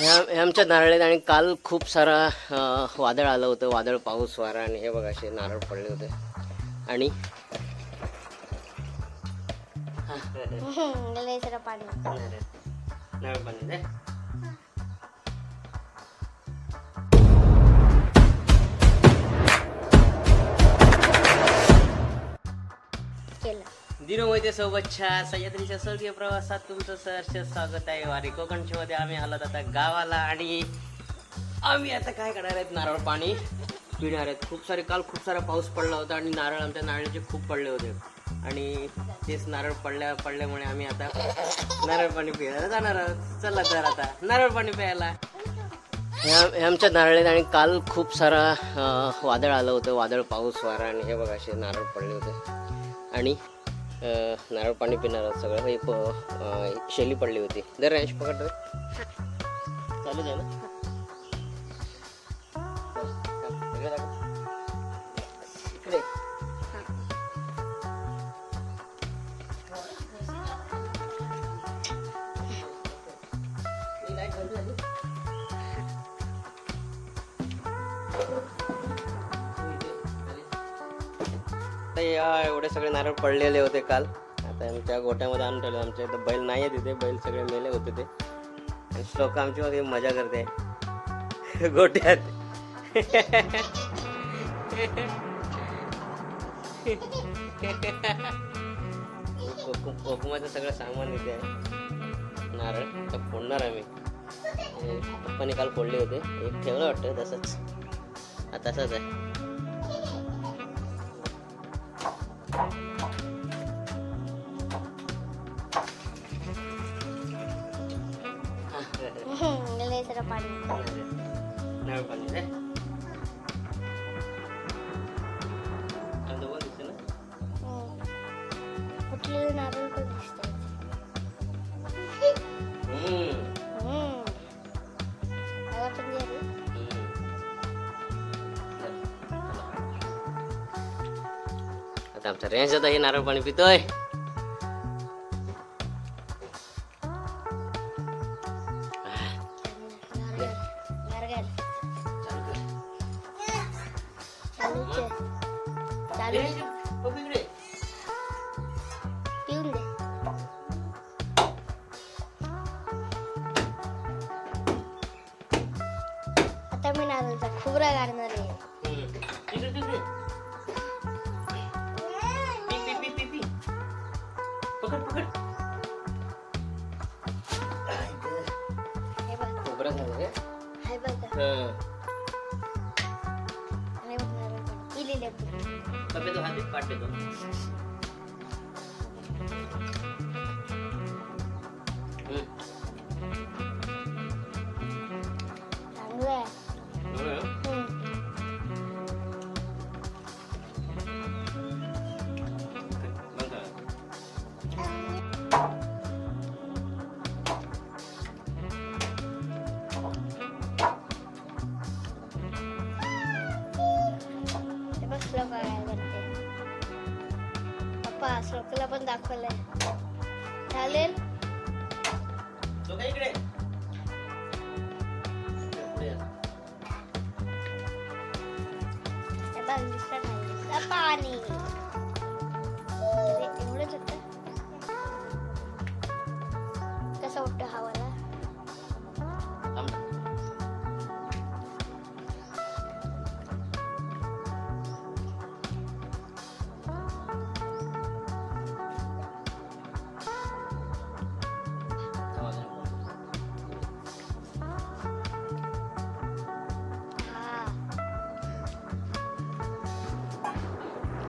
ह्या हे आमच्या नारळात आणि काल खूप सारा वादळ आलं होतं. वादळ पाऊस वारा आणि हे बघा असे नारळ पडले होते. आणि नारळ पाणी केलं. दिनो सोबतच्या सह्याद्रीच्या स्वर्गीय प्रवासात तुमचं सहर्ष स्वागत आहे. वारी कोकणच्या मध्ये आम्ही आलात आता गावाला आणि आम्ही आता काय करणार आहेत? नारळ पाणी पिणार आहेत. खूप सारे काल खूप सारा पाऊस पडला होता आणि नारळ आमच्या नारळाचे खूप पडले होते. आणि तेच नारळ पडल्या पडल्यामुळे आम्ही आता नारळ पाणी प्यायला जाणार आहोत. चला तर आता नारळ पाणी प्यायला. हे आमच्या नारळात आणि काल खूप सारा वादळ आलं होतं. वादळ पाऊस वारा आणि हे बघा असे नारळ पडले होते. आणि नारळ पाणी पिणार आहोत सगळं. हे प शेली पडली होती. जर रॅश पकडतो चालू आहे ना. इकडे. दाखव. आता या एवढे सगळे नारळ पडलेले होते काल. आता आमच्या गोट्यामध्ये आणून ठेवले. आमच्या इथं बैल नाही आहे तिथे बैल सगळे मेले होते ते. आणि श्लोक आमची मग मजा करते. गोट्यात. कोकम कोकमाचं सगळं सामान इथे आहे. नारळ. तर फोडणार आम्ही. पप्पाने काल फोडले होते. एक ठेवलं वाटतं तसंच. हा तसंच आहे. लय सारं पाणी नारळ पाणी रे आता आमचा रेंज आता हे नारळ पाणी पितोय नारळ नारळ चालू कर. पकड पकड. हे बघ खोबरं झालं रे हे बघ हं. आणि बघ नारळ पण पिलेले पण. पप्पे तो हातीत पाठ देतो हम्म. चांगलं आहे बस लोकांना पण दाखवलंय चालेल इकडे पाणी एवढंच होतं